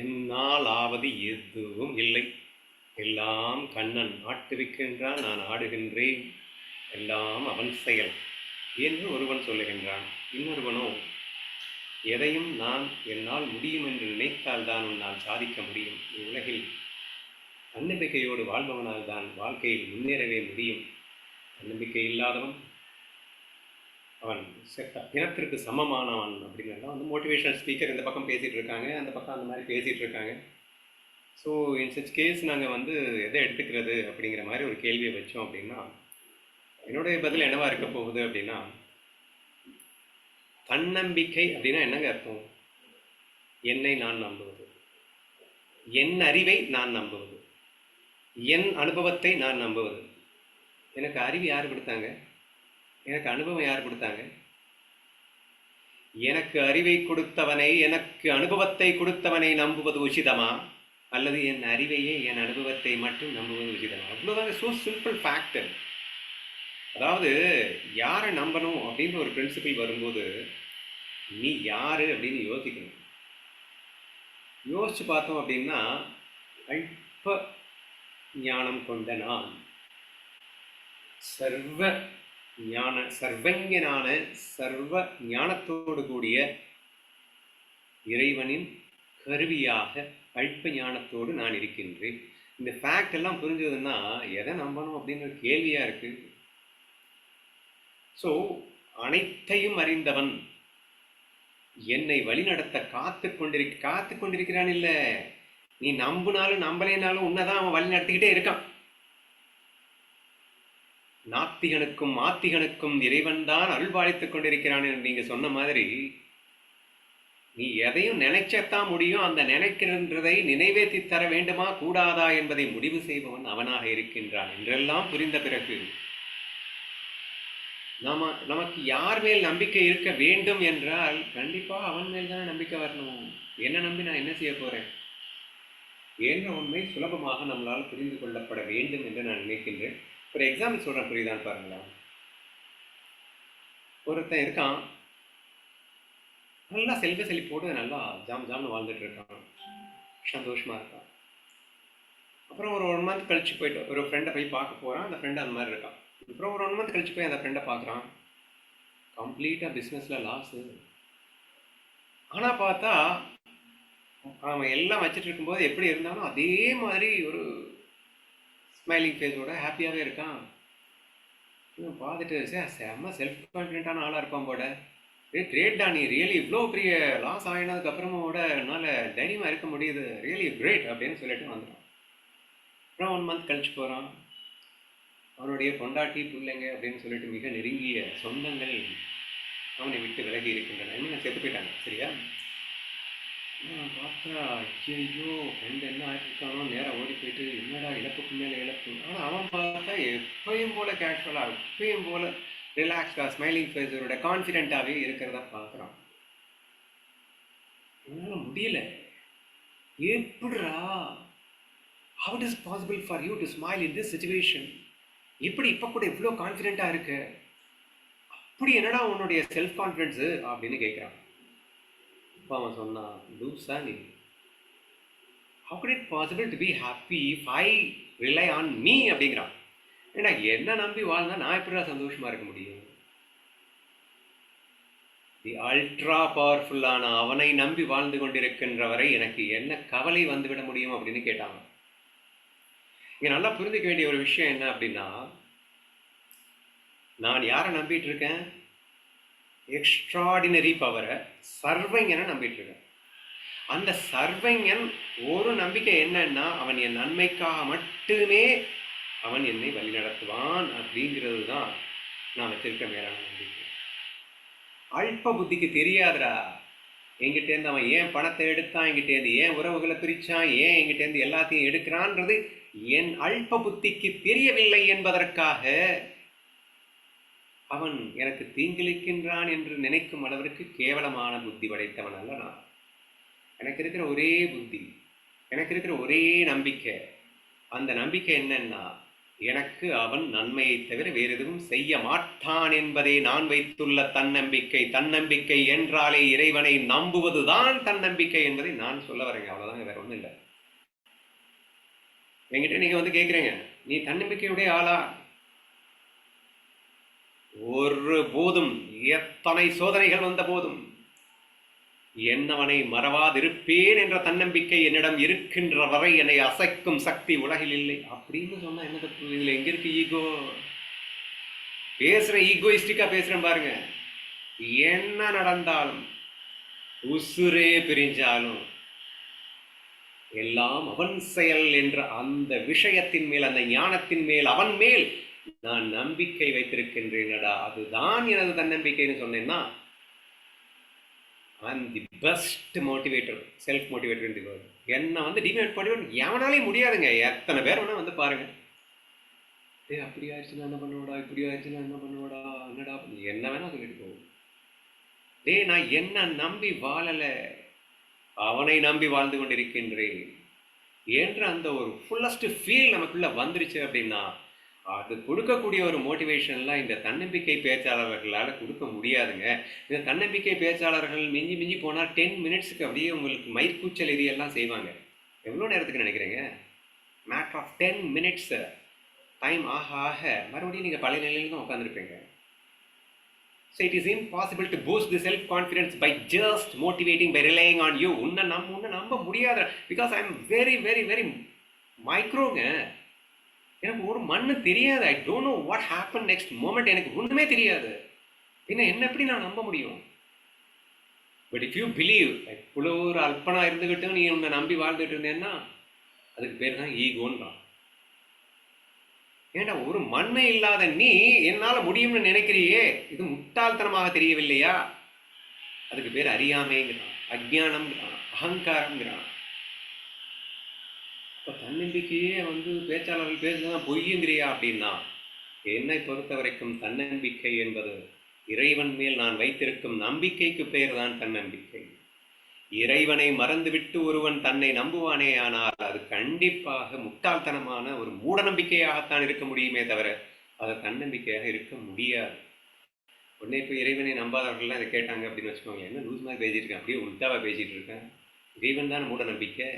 என்னால் ஆவது எதுவும் இல்லை. எல்லாம் கண்ணன் ஆட்டுவிக்கின்றான் நான் ஆடுகின்றேன். எல்லாம் அவன் செயல் என்று ஒருவன் சொல்லுகின்றான். இன்னொருவனோ எதையும் நான் என்னால் முடியும் என்று நினைத்தால் தான் உன்னால் சாதிக்க முடியும். உலகில் தன்னம்பிக்கையோடு வாழ்பவனால் தான் வாழ்க்கையில் முன்னேறவே முடியும். தன்னம்பிக்கை இல்லாதவன் அவன் செத்த பிணத்திற்கு சமமானவன் அப்படிங்கிறதான் வந்து மோட்டிவேஷனல் ஸ்பீக்கர் இந்த பக்கம் பேசிகிட்டு இருக்காங்க அந்த பக்கம் அந்த மாதிரி பேசிகிட்டு இருக்காங்க. ஸோ இன் சச் கேஸ் நாங்கள் வந்து எதை எடுத்துக்கிறது அப்படிங்கிற மாதிரி ஒரு கேள்வியை வச்சோம் அப்படின்னா என்னுடைய பதில் என்னவாக இருக்க போகுது அப்படின்னா தன்னம்பிக்கை அப்படின்னா என்னங்க அர்த்தம்? என்னை நான் நம்புவது. என் அறிவை நான் நம்புவது. என் அனுபவத்தை நான் நம்புவது. எனக்கு அறிவு யார் கொடுத்தாங்க? எனக்கு அனுபவம் யார் கொடுத்தாங்க? எனக்கு அறிவை கொடுத்தவனை எனக்கு அனுபவத்தை கொடுத்தவனை நம்புவது உசிதமா? அல்லது என் அறிவையே என் அனுபவத்தை மட்டும் நம்புவது உச்சிதமா அவ்வளோதாங்க ஸோ சிம்பிள் ஃபேக்டர் அதாவது யாரை நம்பணும் அப்படின்ற ஒரு பிரின்சிபிள் வரும்போது நீ யார் அப்படின்னு யோசிக்கணும். யோசிச்சு பார்த்தோம் அப்படின்னா அல்ப ஞானம் கொண்ட நான். சர்வ ஞான சர்வஞனான சர்வ ஞானத்தோடு கூடிய இறைவனின் கருவியாக அல்ப ஞானத்தோடு நான் இருக்கின்றேன். இந்த ஃபேக்ட் எல்லாம் புரிஞ்சதுன்னா எதை நம்பணும் அப்படின்னு ஒரு கேள்வியாக இருக்கு. ஸோ அனைத்தையும் அறிந்தவன் என்னை வழிநடத்த காத்து கொண்டிருக்க காத்து கொண்டிருக்கிறான் இல்லை. நீ நம்புனாலும் நம்பலைனாலும் உன்னதான் அவன் வழி நடத்திக்கிட்டே இருக்கான். நாத்திகனுக்கும் ஆத்திகனுக்கும் இறைவன்தான் அருள்பாலித்துக் கொண்டிருக்கிறான் என்று நீங்க சொன்ன மாதிரி நீ எதையும் நினைச்சத்தான் முடியும். அந்த நினைக்கின்றதை நினைவேற்றி தர வேண்டுமா கூடாதா என்பதை முடிவு செய்பவன் அவனாக இருக்கின்றான் என்றெல்லாம் புரிந்த பிறகு நாம நமக்கு யார் மேல் நம்பிக்கை இருக்க வேண்டும் என்றால் கண்டிப்பாக அவன் மேல் தான் நம்பிக்கை வரணும். என்ன நம்பி நான் என்ன செய்ய போகிறேன் என்ற உண்மை சுலபமாக நம்மளால் புரிந்து கொள்ளப்பட வேண்டும் என்று நான் நினைக்கின்றேன். ஒரு எக்ஸாம்பிள் சொல்கிறேன் புரியுதான்னு பாருங்களேன். ஒருத்தன் இருக்கான். நல்லா செல்வ செழிப்போடு நல்லா ஜாம் ஜாம்னு வாழ்ந்துட்டு இருக்கான். சந்தோஷமா இருக்கான். அப்புறம் ஒரு ஒன் மந்த் கழிச்சு போயிட்டு ஒரு ஃப்ரெண்டை போய் பார்க்க போறான். அந்த ஃப்ரெண்டு அந்த மாதிரி இருக்கான். அப்புறம் ஒரு ஒன் மந்த் கழிச்சு போய் அந்த ஃப்ரெண்டை பார்க்குறான். கம்ப்ளீட்டாக பிஸ்னஸில் லாஸு ஆனால் பார்த்தா அவன் எல்லாம் வச்சுட்டு இருக்கும்போது எப்படி இருந்தாலும் அதே மாதிரி ஒரு ஸ்மைலிங் ஃபேஸோட ஹாப்பியாகவே இருக்கான். இவன் பார்த்துட்டு சார் செம்ம செல்ஃப் கான்ஃபிடென்ட்டான ஆளாக இருப்பான் போட ரே கிரேட்டா நீ. ரியலி இவ்வளோ பெரிய லாஸ் ஆகினதுக்கு கூட என்னால் தைரியமாக இருக்க முடியுது. ரியலி கிரேட் அப்படின்னு சொல்லிட்டு வந்துட்டான். அப்புறம் ஒன் மந்த் கழிச்சு போகிறான் அவனுடைய பொண்டாட்டி பிள்ளைங்க அப்படின்னு சொல்லிட்டு மிக நெருங்கிய சொந்தங்கள் அவனை விட்டு விலகி இருக்கின்றன. என்ன செத்து போயிட்டாங்க. சரியா? பார்த்தா ஐயோ ஃப்ரெண்ட் என்ன ஆகிருக்கானோ நேராக ஓடி போயிட்டு என்னடா இழப்புக்கு மேலே இழப்பு? ஆனால் அவன் பார்த்தா எப்பயும் போல் கேஷுவலாக எப்பயும் போல் ரிலாக்ஸ்டாக ஸ்மைலிங் ஃபேஸரோட கான்ஃபிடென்ட்டாகவே இருக்கிறதா பார்க்குறான். என்னால் முடியல. எப்படிரா how it is possible for you to smile in this situation எப்படி இப்போ கூட இவ்வளோ கான்ஃபிடென்ட்டாக இருக்கு? அப்படி என்னடா உன்னுடைய செல்ஃப் கான்ஃபிடென்ஸு அப்படின்னு கேட்குறான் இப்போ அவன் சொன்னான் லூஸா நீ how could it possible to be happy if I rely on me அப்படிங்கிறான் ஏன்னா என்ன நம்பி வாழ்ந்தா நான் எப்படிடா சந்தோஷமாக இருக்க முடியும்? தி அல்ட்ரா பவர்ஃபுல்லான அவனை நம்பி வாழ்ந்து கொண்டிருக்கின்றவரை எனக்கு என்ன கவலை வந்துவிட முடியும் அப்படின்னு கேட்டாங்க. இங்கே நல்லா புரிஞ்சிக்க வேண்டிய ஒரு விஷயம் என்ன அப்படின்னா நான் யாரை நம்பிட்டு இருக்கேன்? எக்ஸ்ட்ராடினரி பவரை சர்வைங்கனை நம்பிட்டு இருக்கேன் அந்த சர்வைங்கன் ஒரு நம்பிக்கை என்னன்னா அவன் என் நன்மைக்காக மட்டுமே அவன் என்னை வழிநடத்துவான் அப்படிங்கிறது தான் நான் வச்சிருக்க மேலான நம்பிக்கை. அல்ப புத்திக்கு தெரியாதுடா. என்கிட்டேருந்து அவன் ஏன் பணத்தை எடுத்தான் என்கிட்டேருந்து ஏன் உறவுகளை பிரித்தான் ஏன் என்கிட்டேருந்து எல்லாத்தையும் எடுக்கிறான்றது என் அல்ப புத்திக்கு தெரியவில்லை என்பதற்காக அவன் எனக்கு தீங்கிழைக்கின்றான் என்று நினைக்கும் அளவிற்கு கேவலமான புத்தி படைத்தவன் அல்ல நான். எனக்கு இருக்கிற ஒரே புத்தி எனக்கு இருக்கிற ஒரே நம்பிக்கை. அந்த நம்பிக்கை என்னன்னா எனக்கு அவன் நன்மையை தவிர வேறு எதுவும் செய்ய மாட்டான் என்பதே நான் வைத்துள்ள தன்னம்பிக்கை தன்னம்பிக்கை என்றாலே இறைவனை நம்புவதுதான் தன்னம்பிக்கை என்பதை நான் சொல்ல வரேங்க. அவ்வளவுதாங்க வேற ஒன்றும் இல்லை. என்கிட்ட நீங்க வந்து கேட்குறீங்க நீ தன்னம்பிக்கையுடைய ஆளா? ஒரு போதும் எத்தனை சோதனைகள் வந்த போதும் என்னவனை மறவாதிருப்பேன் என்ற தன்னம்பிக்கை என்னிடம் இருக்கின்ற வரை என்னை அசைக்கும் சக்தி உலகில் இல்லை. அப்படின்னு சொன்னா என்ன தப்பு? இதுல எங்கே இருக்கு ஈகோ பேசுறேன் ஈகோயிஸ்டிக்காக பேசுறேன் பாருங்க. என்ன நடந்தாலும் உசுரே பிரிஞ்சாலும் எல்லாம் அவன் செயல் என்ற அந்த விஷயத்தின் மேல் அந்த ஞானத்தின் மேல் அவன் மேல் நான் நம்பிக்கை வைத்திருக்கின்றேனடா அதுதான் எனது தன்னம்பிக்கைன்னு சொன்னேன்னா I'm the best motivator self motivator இந்த என்ன வந்து டிமேட் மோட்டிவேட் எவனாலையும் முடியாதுங்க. எத்தனை பேர் வேணால் வந்து பாருங்க. டேய் அப்படி ஆயிடுச்சுன்னா என்ன பண்ணுவடா? இப்படி ஆயிடுச்சுன்னா என்ன பண்ணுவடா? என்னடா? என்ன வேணால் சொல்லிட்டு போகும் டே நான் என்ன நம்பி வாழலை. அவனை நம்பி வாழ்ந்து கொண்டிருக்கின்றேன். என்ற அந்த ஒரு ஃபுல்லஸ்ட் ஃபீல் நமக்குள்ளே வந்துருச்சு அப்படின்னா அது கொடுக்கக்கூடிய ஒரு மோட்டிவேஷன்லாம் இந்த தன்னம்பிக்கை பேச்சாளர்களால் கொடுக்க முடியாதுங்க. இந்த தன்னம்பிக்கை பேச்சாளர்கள் மிஞ்சி மிஞ்சி போனால் டென் மினிட்ஸுக்கு அப்படியே உங்களுக்கு மயிர்கூச்சல் எரியெல்லாம் செய்வாங்க. எவ்வளோ நேரத்துக்கு நினைக்கிறீங்க? Matter of ten minutes time ஆக ஆக மறுபடியும் நீங்கள் பழைய நிலையில தான் உட்காந்துருப்பீங்க so it is impossible to boost the self confidence by just motivating by relying on you உன்னை நம்ப உன்னை நம்ப முடியாத because I am very very very மைக்ரோங்க எனக்கு ஒரு மண்ணு தெரியாது. I don't know what happen next moment எனக்கு ஒன்றுமே தெரியாது. என்ன என்ன எப்படி நான் நம்ப முடியும்? பட் இஃப் யூ பிலீவ் இவ்வளோ ஒரு அல்பனாக இருந்துக்கிட்டு நீ உன்னை நம்பி வாழ்ந்துட்டு இருந்தேன்னா அதுக்கு பேர் தான் ஈகோன்றான் ஏண்டா ஒரு மண்ணு இல்லாத நீ என்னால் முடியும்னு நினைக்கிறியே? இது முட்டாள்தனமாக தெரியவில்லையா? அதுக்கு பேர் அறியாமைங்கிறான் அஜ்ஞானம்ங்கிறான் அகங்காரம்ங்கிறான். இப்போ தன்னம்பிக்கையே வந்து பேச்சாளர்கள் பேசுனா பொய்யுங்கிறியா அப்படின்னா? என்னை பொறுத்த வரைக்கும் தன்னம்பிக்கை என்பது இறைவன் மேல் நான் வைத்திருக்கும் நம்பிக்கைக்கு பெயர் தான் தன்னம்பிக்கை. இறைவனை மறந்துவிட்டு ஒருவன் தன்னை நம்புவானே ஆனால் அது கண்டிப்பாக முட்டாள்தனமான ஒரு மூட நம்பிக்கையாகத்தான் இருக்க முடியுமே தவிர அது தன்னம்பிக்கையாக இருக்க முடியாது. உடனே இப்போ இறைவனை நம்பாதவர்கள்லாம் இதை கேட்டாங்க அப்படின்னு வச்சுக்கோங்க என்ன லூஸ் மாதிரி பேசிட்டு இருக்கேன் அப்படியே உண்டாவாக பேசிகிட்டு இருக்கேன் இறைவன் தான் மூட நம்பிக்கை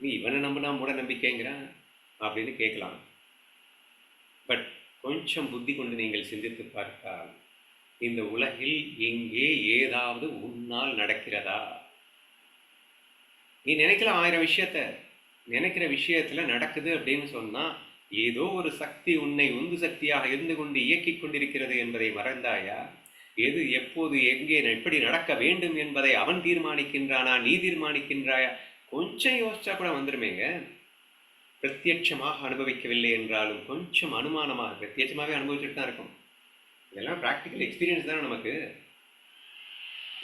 நீ இவனை நம்பினா மூட நம்பிக்கைங்கிறான் அப்படின்னு கேட்கலாம். பட் கொஞ்சம் புத்தி கொண்டு நீங்கள் சிந்தித்து பார்த்தால் இந்த உலகில் எங்கே ஏதாவது உன்னால் நடக்கிறதா? நீ நினைக்கலாம் ஆயிரம் விஷயத்த. நினைக்கிற விஷயத்துல நடக்குது அப்படின்னு சொன்னால் ஏதோ ஒரு சக்தி உன்னை உந்து சக்தியாக இருந்து கொண்டு இயக்கிக் கொண்டிருக்கிறது என்பதை மறந்தாயா? எது எப்போது எங்கே எப்படி நடக்க வேண்டும் என்பதை அவன் தீர்மானிக்கின்றானா நீ தீர்மானிக்கின்றாயா? கொஞ்சம் யோசிச்சா கூட வந்துருமேங்க. பிரத்யட்சமாக அனுபவிக்கவில்லை என்றாலும் கொஞ்சம் அனுமானமாக பிரத்யட்சமாகவே அனுபவிச்சுட்டு தான் இருக்கும். இதெல்லாம் ப்ராக்டிக்கல் எக்ஸ்பீரியன்ஸ் தானே நமக்கு.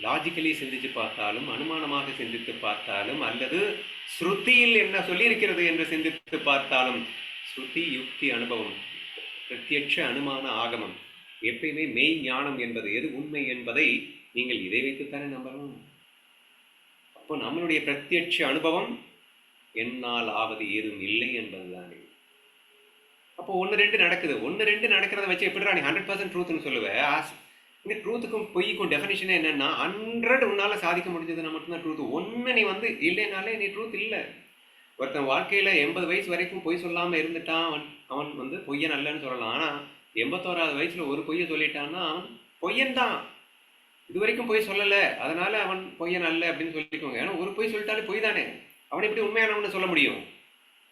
லாஜிக்கலி சிந்தித்து பார்த்தாலும் அனுமானமாக சிந்தித்து பார்த்தாலும் அல்லது ஸ்ருதியில் என்ன சொல்லியிருக்கிறது என்று சிந்தித்து பார்த்தாலும் ஸ்ருதி யுக்தி அனுபவம் பிரத்யட்ச அனுமான ஆகமம் எப்பயுமே மெய் ஞானம் என்பது எது உண்மை என்பதை நீங்கள் இதை வைத்துத்தானே நம்பலாம் அப்போ நம்மளுடைய பிரத்யட்ச அனுபவம் என்னால் ஆவது ஏதும் இல்லை என்பதுதானே. அப்போ ஒன்று ரெண்டு நடக்குது. ஒன்று ரெண்டு நடக்கிறத வச்சு எப்படிடா நீ ஹண்ட்ரட் பர்சன்ட் ட்ரூத்னு சொல்லுவேன் ஆஸ் இங்கே ட்ரூத்துக்கும் பொய்க்கும் டெஃபினேஷனே என்னென்னா ஹண்ட்ரட் உன்னால் சாதிக்க முடிஞ்சதுன்னா மட்டும்தான் ட்ரூத் ஒன்று நீ வந்து இல்லைனாலே நீ ட்ரூத் இல்லை. ஒருத்தன் வாழ்க்கையில் எண்பது வயசு வரைக்கும் பொய் சொல்லாமல் இருந்துட்டான் அவன் அவன் வந்து பொய்யன் அல்லன்னு சொல்லலாம். ஆனால் எண்பத்தோராது வயசில் ஒரு பொய்யை சொல்லிட்டான்னா அவன் பொய்யன் தான் இது வரைக்கும் பொய் சொல்லலை அதனால அவன் பொய்யன் அல்ல அப்படின்னு சொல்லிக்கோங்க. ஏன்னா ஒரு பொய் சொல்லிட்டாலே பொய் தானே. அவனை எப்படி உண்மையானவனு சொல்ல முடியும்?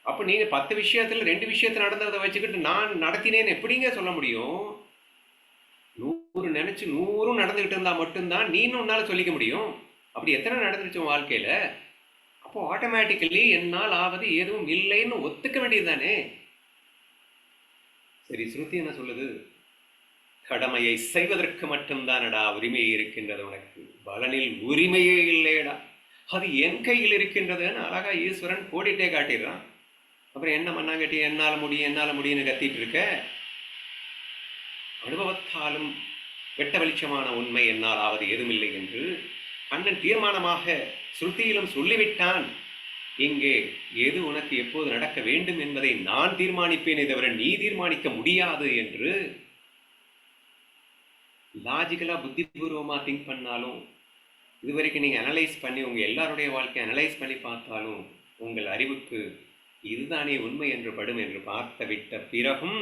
அப்போ நீங்கள் பத்து விஷயத்தில் ரெண்டு விஷயத்தில் நடந்ததை வச்சுக்கிட்டு நான் நடத்தினேன்னு எப்படிங்க சொல்ல முடியும்? நூறு நினச்சி நூறும் நடந்துக்கிட்டு இருந்தால் மட்டும்தான் நீனும் உன்னால் சொல்லிக்க முடியும். அப்படி எத்தனை நடந்துருச்சு உன் வாழ்க்கையில்? அப்போ ஆட்டோமேட்டிக்கலி என்னால் ஆவது எதுவும் இல்லைன்னு ஒத்துக்க வேண்டியது தானே சரி ஸ்ருதி என்ன சொல்லுது? கடமையை செய்வதற்கு மட்டும்தானடா உரிமை இருக்கின்றது உனக்கு? பலனில் உரிமையே இல்லையடா. அது என் கையில் இருக்கின்றதுன்னு அழகா ஈஸ்வரன் கோடிட்டே காட்டிடுறான். அப்புறம் என்ன மண்ணாங்கட்டி என்னால் முடியும் என்னால் முடியும்னு கத்திட்டு இருக்க? அனுபவத்தாலும் வெட்ட வெளிச்சமான உண்மை என்னால் ஆவது எதுவுமில்லை என்று கண்ணன் தீர்மானமாக ஸ்ருதியிலும் சொல்லிவிட்டான். இங்கே எது உனக்கு எப்போது நடக்க வேண்டும் என்பதை நான் தீர்மானிப்பேனே தவிர நீ தீர்மானிக்க முடியாது என்று லாஜிக்கலாக புத்திபூர்வமாக திங்க் பண்ணாலும் இது வரைக்கும் நீங்கள் அனலைஸ் பண்ணி உங்கள் எல்லாருடைய வாழ்க்கையை அனலைஸ் பண்ணி பார்த்தாலும் உங்கள் அறிவுக்கு இதுதானே உண்மை என்று படும் என்று பார்த்து விட்ட பிறகும்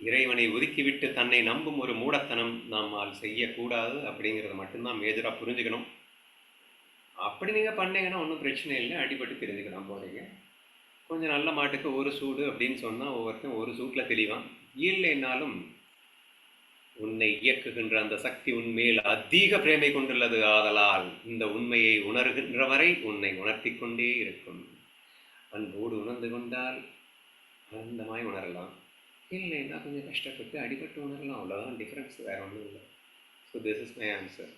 இறைவனை ஒதுக்கிவிட்டு தன்னை நம்பும் ஒரு மூடத்தனம் நம்மால் செய்யக்கூடாது அப்படிங்கிறத மட்டும்தான் மேஜராக புரிஞ்சுக்கணும். அப்படி நீங்கள் பண்ணீங்கன்னா ஒன்றும் பிரச்சனை இல்லை அடிபட்டு தெரிஞ்சுக்கலாம் போகிறீங்க கொஞ்சம் நல்ல மாட்டுக்கு ஒரு சூடு அப்படின்னு சொன்னால் ஒவ்வொருத்தன் ஒரு சூட்டில் தெளிவான். இல்லைன்னாலும் உன்னை இயக்குகின்ற அந்த சக்தி உன்மேல் அதிக பிரேமை கொண்டுள்ளது. ஆதலால் இந்த உண்மையை உணர்கின்ற வரை உன்னை உணர்த்தி கொண்டே இருக்கும். அன்போடு உணர்ந்து கொண்டால் ஆனந்தமாய் உணரலாம். இல்லைன்னா கொஞ்சம் கஷ்டப்பட்டு அடிபட்டு உணரலாம். அவ்வளோதான் டிஃப்ரென்ஸ் வேறு ஒன்றும் இல்லை. So this is my answer